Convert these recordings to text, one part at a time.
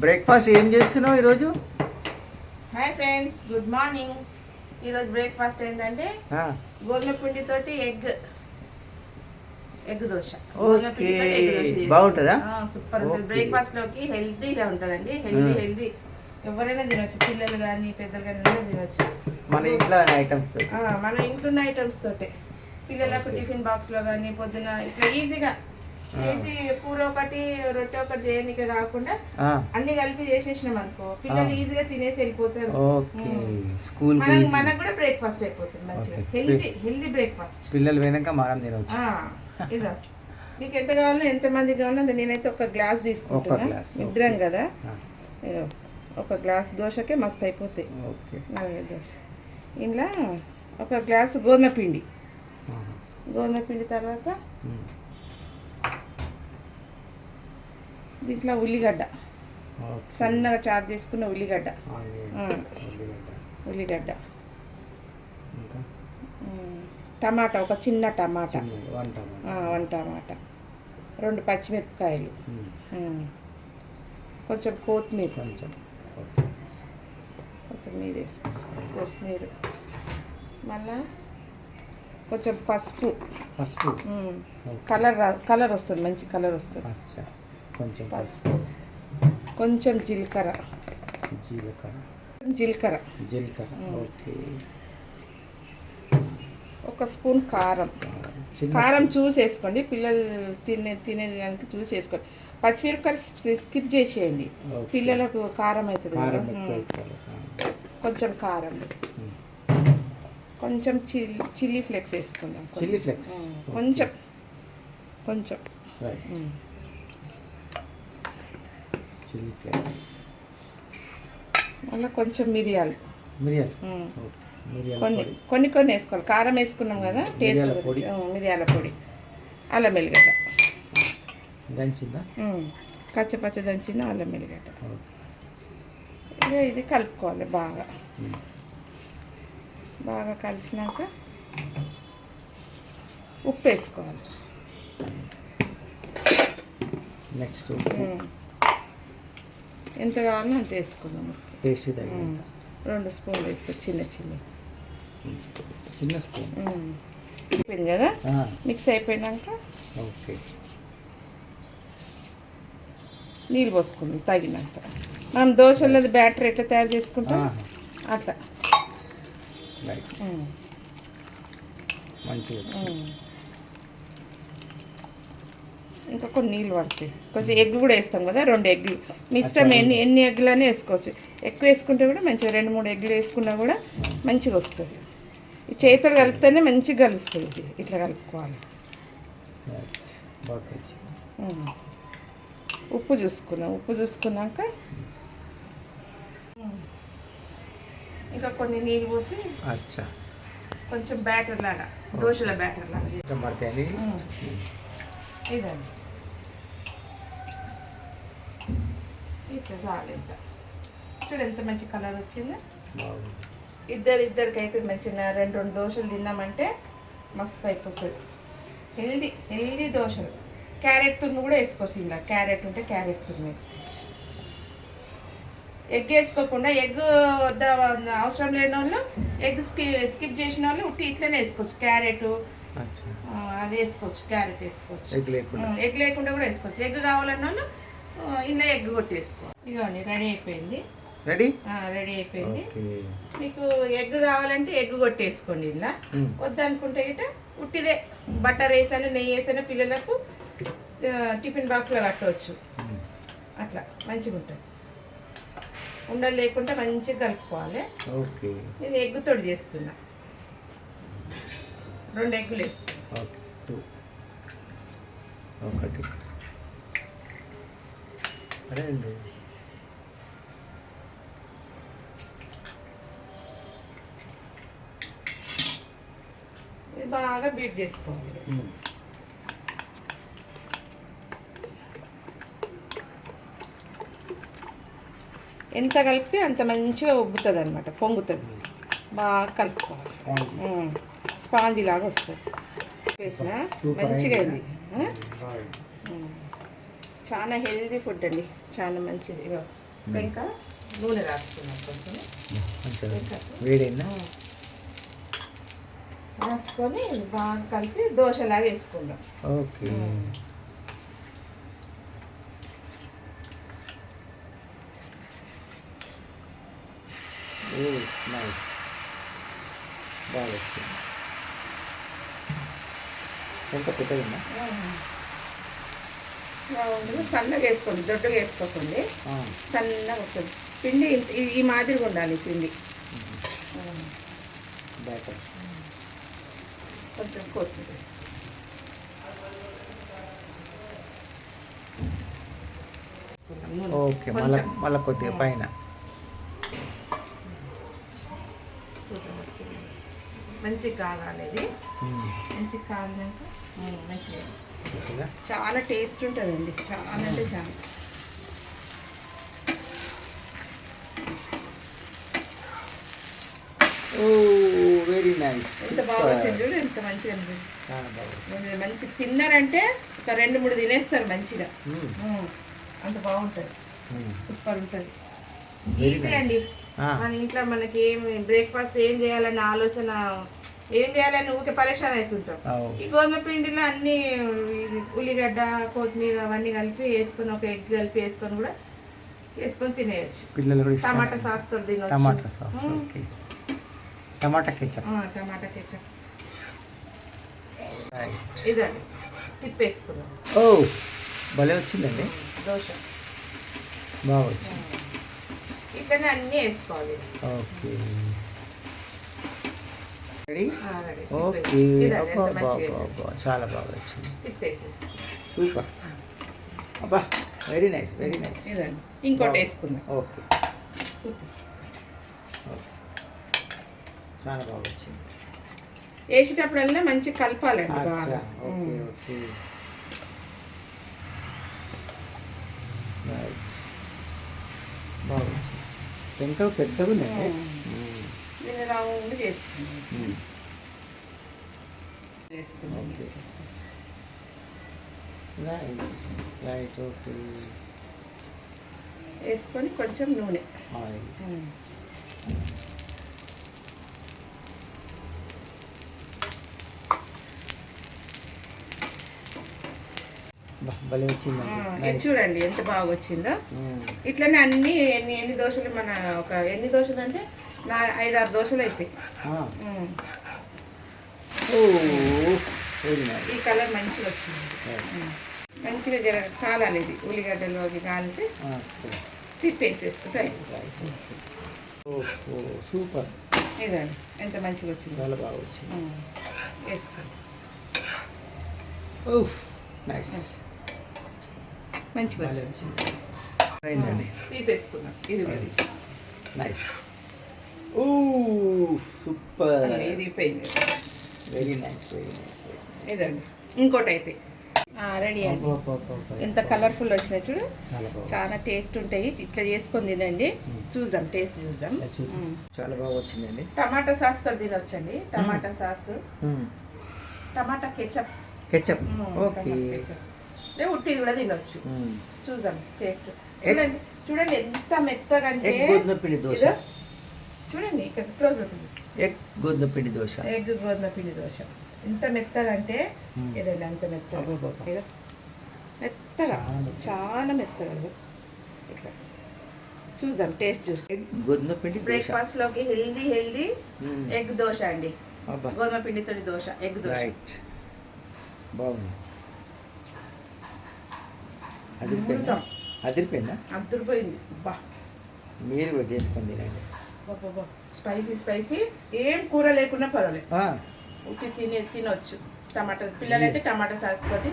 Breakfast ఏం చేస్తున్నావు ఈరోజు? హాయ్ ఫ్రెండ్స్ గుడ్ మార్నింగ్ ఈరోజు బ్రేక్ఫాస్ట్ ఏంటంటే గోధుమ పిండితోటి egg egg dosa. Egg dosa. బాగుంటుందా? సూపర్ ఉంటుంది. బ్రేక్ఫాస్ట్లోకి హెల్తీగా ఉంటుందండి. హెల్తీ. హెల్తీ ఎవరైనా తినొచ్చు. పిల్లలు కానీ పెద్దలు కానీ తినొచ్చు. మన ఇంట్లో ఐటమ్స్ మన ఇంట్లో ఉన్న ఐటమ్స్ తోటే. పిల్లలకు టిఫిన్ బాక్స్లో కానీ పొద్దున ఇట్లా ఈజీగా చేసి కూర ఒకటి రొట్టె ఒకటి చేయడానికి కాకుండా అన్ని కలిపి చేసేసినాం అనుకో పిల్లలు. ఈజీగా తినేసి వెళ్ళిపోతారు. స్కూల్ మనకు కూడా బ్రేక్ఫాస్ట్ అయిపోతుంది మంచిగా. ఓకే. Healthy healthy breakfast. పిల్లలు పోయినాక మనం తినవచ్చు ఇదా. మీకు ఎంత కావాలో ఎంత మంది కావాలో నేనైతే ఒక గ్లాస్ తీసుకుంటున్నా. గ్లాస్, ఇద్దరం. కదా. ఒక గ్లాస్ దోశకే మస్తు అయిపోతాయి. ఇంట్లో ఒక గ్లాసు గోధుమ పిండి. గోధుమ పిండి తర్వాత దీంట్లో ఉల్లిగడ్డ. సన్నగా చాప్ చేసుకున్న ఉల్లిగడ్డ. ఉల్లిగడ్డ. టమాటా ఒక చిన్న టమాటా. వన్ టమాటా. రెండు పచ్చిమిరపకాయలు. కొంచెం కొత్తిమీర. కొంచెం. కొంచెం వేసుకో. కొత్తిమీర. మళ్ళా కొంచెం పసుపు. పసుపు. కలర్ కలర్ వస్తుంది మంచి కలర్ వస్తుంది. అచ్చా. కొంచెం పసుపు. కొంచెం జీలకర్ర. జీలకర్ర. జీలకర్ర. జీలకర్ర. ఓకే. ఒక స్పూన్ కారం. కారం. చూసి వేసుకోండి. పిల్లలు తినే తినేది కనుక చూసి వేసుకోండి. పచ్చిమిరపకాయలు స్కిప్ చేసేయండి. పిల్లలకు కారం అవుతుంది. కొంచెం కారం. కొంచెం చిల్లీ చిల్లీ ఫ్లేక్స్ వేసుకుందాం. Chilli flakes. కొంచెం. కొంచెం. Chilli flakes. మళ్ళీ కొంచెం మిరియాలు. మిరియాలు? కొన్ని కొన్ని కొన్ని వేసుకోవాలి. కారం వేసుకున్నాం కదా టేస్ట్. పొడి. మిరియాల పొడి. అల్లం వెల్లిగడ్డ దంచిందా? కచ్చపచ్చ దంచిన అల్లం ఇక ఇది కలుపుకోవాలి బాగా. బాగా కలిసినాక ఉప్పు వేసుకోవాలి. నెక్స్ట్. ఎంత కావాలో అంత వేసుకున్నాము టేస్ట్ తగినంత. రెండు స్పూన్లు వేస్తే చిన్న చిన్న. చిన్న స్పూన్. అయిపోయింది కదా? మిక్స్ అయిపోయినాక ఓకే. నీళ్ళు పోసుకుందాం తగినంత. మనం దోశలది బ్యాటర్ ఎట్లా తయారు చేసుకుంటాం. అట్లా. మంచిగా. ఇంకా కొన్ని నీళ్ళు పడతాయి. కొంచెం ఎగ్ కూడా వేస్తాం కదా రెండు ఎగ్లు మీ ఇష్టం. ఎన్ని ఎన్ని ఎగ్లనే వేసుకోవచ్చు. ఎక్కువ వేసుకుంటే కూడా మంచిగా రెండు మూడు ఎగ్లు వేసుకున్నా కూడా మంచిగా వస్తుంది. ఈ చేతులు కలిపితేనే మంచిగా కలుస్తుంది ఇది. ఇట్లా కలుపుకోవాలి. ఉప్పు చూసుకున్నాం ఉప్పు చూసుకున్నాక. ఇంకా కొన్ని నీళ్ళు పోసి అచ్చా. కొంచెం బ్యాటర్ లాగా దోశల బ్యాటర్ లాగా. ఇదండి. ఇట్లా చాలు ఇంత చూడు ఎంత మంచి కలర్ వచ్చిందో. ఇద్దరు ఇద్దరికి అయితే మంచిగా రెండు రెండు దోశలు తిన్నామంటే మస్తు అయిపోతుంది. హెల్దీ హెల్దీ దోశలు. క్యారెట్ తురుము కూడా వేసుకోవచ్చు ఇలా క్యారెట్ ఉంటే క్యారెట్ తురుము వేసుకోవచ్చు. ఎగ్ వేసుకోకుండా ఎగ్ వద్ద అవసరం లేని వాళ్ళు ఎగ్ స్కి స్కిప్ చేసిన వాళ్ళు ఉట్టి ఇట్లనే వేసుకోవచ్చు. క్యారెట్ అది వేసుకోవచ్చు. క్యారెట్ వేసుకోవచ్చు. ఎగ్ లేకుండా. ఎగ్ లేకుండా కూడా వేసుకోవచ్చు. ఎగ్ కావాలన్న వాళ్ళు ఆ, ఇంట్లో ఎగ్ కొట్టేసుకోవాలి ఇదిగోండి రెడీ అయిపోయింది. రెడీ? రెడీ అయిపోయింది. మీకు ఎగ్ కావాలంటే ఎగ్ కొట్టేసుకోండి ఇలా. వద్దనుకుంటే ఇట ఉట్టిదే. బటర్ వేసాను నెయ్యి వేసాను పిల్లలకు టిఫిన్ బాక్స్లో కట్టవచ్చు. అట్లా మంచిగా ఉంటుంది. ఉండలు లేకుండా మంచిగా కలుపుకోవాలి. ఓకే. నేను ఎగ్ తోడు చేస్తున్నా. రెండు ఎగ్గులు వేస్తున్నా. టూ. ఒకటి. ఇది బాగా బీట్ చేసుకోవాలి. మ్మ్. ఎంత కలిపితే అంత మంచిగా ఉబ్బుతుంది అనమాట పొంగుతుంది. బాగా కలుపుకోవాలి. స్పాంజ్. స్పాంజీ లాగా వస్తుంది. వేసిన? మంచిగా అయింది. చాలా హెల్తీ ఫుడ్ అండి. చాలా మంచిది. ఇగో పెంక నూనె రాసుకున్నాం కొంచెం. రాసుకొని బాగా కలిపి దోశలాగా వేసుకుందాం. ఓకే. నైస్. బాగా వచ్చింది. ఎంత పెద్దగా రౌండ్గా సన్నగా వేసుకోండి దొడ్డుగా వేసుకోకండి సన్నగా వస్తుంది పిండి ఈ- మాదిరిగా ఉండాలి పిండి కొంచెం కొత్తిమీర. ఓకే మళ్ళీ. మళ్ళీ కొద్దిగా పైన. మంచిగా కాగాలి ఇది. మంచిగా మంచిగా మంచిగా చాలా టేస్ట్ ఉంటుందండి. చాలా అంటే చాలా. Oh very nice. ఎంత బాగా వచ్చింది చూడు ఎంత మంచిగా. మీరు మంచి తిన్నారంటే ఒక రెండు మూడు తినేస్తారు మంచిగా. అంత బాగుంటుంది. సూపర్ ఉంటుంది. ఈజీ. అండి. మన ఇంట్లో మనకి ఏం బ్రేక్ఫాస్ట్ ఏం చేయాలన్న ఆలోచన ఏం చేయాలని ఊరికే పరేషాన్ అవుతుంటాం. అవు. ఈ గోధుమ పిండిలో అన్ని ఉల్లిగడ్డ కొత్తిమీర అవన్నీ కలిపి వేసుకొని ఒక ఎగ్ కలిపి వేసుకొని కూడా చేసుకొని తినేయచ్చు. పిల్లలు టమాటా సాస్ తోటి తినొచ్చు. Tomato sauce. Okay. Tomato ketchup. ఆ, టమాటా కెచప్. ఇదండి. తిప్పేసుకున్నాం ఓ భలే వచ్చిందండి. దోశ. బాగా వచ్చింది. ఇట్లనే అన్నీ వేసుకోవాలి. ఓకే. ఓకే అబ్బా, చాలా బాగా వచ్చింది. సూపర్ అబ్బా వెరీ నైస్ వెరీ నైస్ ఇంకోటి వేసుకుందాం. ఓకే సూపర్ చాలా బాగా వచ్చింది. వేసేటప్పుడల్లా మంచిగా కలపాలండి ఓకే. ఓకే రైట్ బాగా వచ్చింది. ఇంకా పెద్దగా. దీన్ని వేసుకొని కొంచెం నూనె. చూడండి ఎంత బాగా వచ్చిందో. ఇట్లనే అన్ని ఎన్ని ఎన్ని దోశలు మన ఒక ఎన్ని దోశలు అంటే నా ఐదారు దోశలు నైస్ ఈ కలర్ మంచిగా వచ్చింది. మంచిగా జర కాలాలి ఇది ఉల్లిగడ్డలు అవి కాలితే తిప్పేసేసుకుంటే అయిపోతుంది. ఓహో సూపర్. ఇదండి. ఎంత మంచిగా వచ్చింది. చాలా బాగా వచ్చింది. ఉమ్. వేసుకో. ఓఫ్ నైస్. మంచిగా వచ్చింది. తీసేసుకున్నాం. ఇది నైస్. ఓ సూపర్ ఇరిగిపోయింది వెరీ నైస్ వెరీ నైస్ ఇదండి. ఇంకోటి అయితే రెడీ అండి. ఎంత కలర్ఫుల్ వచ్చినాయి చూడు. చాలా టేస్ట్ ఉంటాయి. ఇట్లా చేసుకొని తినండి. చూద్దాం టేస్ట్ చూద్దాం. చాలా బాగా వచ్చిందండి. టమాటా సాస్తో తినొచ్చండి. Tomato sauce. Tomato ketchup ketchup okay లే ఉట్టిది కూడా తినొచ్చు. చూద్దాం టేస్ట్ చూడండి చూడండి ఎంత మెత్తగా అంటే దోశ. చూడండి ఇక్కడ క్లోజ్ అవుతుంది. ఎగ్ గోధుమ పిండి దోశ. ఎగ్ గోధుమ పిండి దోశ. ఎంత మెత్తగా అంటే మ్మ్. ఏదైనా అంత మెత్తగా. మెత్తగా. చాలా మెత్తగా. ఇట్లా. చూద్దాం టేస్ట్ చూసి. ఎగ్ గోధుమ పిండి బ్రేక్ఫాస్ట్లోకి హెల్దీ హెల్దీ మ్మ్. ఎగ్ దోశ అండి. గోధుమ పిండితోటి దోశ ఎగ్ దోశ. రైట్ బాగుంది. అదిరిపోయిందా. అదిరిపోయిందా? అద్దరిపోయింది. బా మీరు కూడా చేసుకొని తినండి. స్పైసీ స్పైసీ ఏం కూర లేకున్నా పర్వాలేదు. ఉట్టి తిని తినొచ్చు. టమాటా పిల్లలైతే టమాటా సాస్ తోటి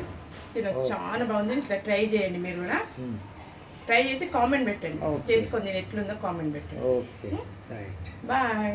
తినొచ్చు. చాలా బాగుంది. ఇట్లా ట్రై చేయండి మీరు కూడా. ట్రై చేసి కామెంట్ పెట్టండి. చేసుకొని తిని ఎట్లుందో కామెంట్ పెట్టండి. బాయ్.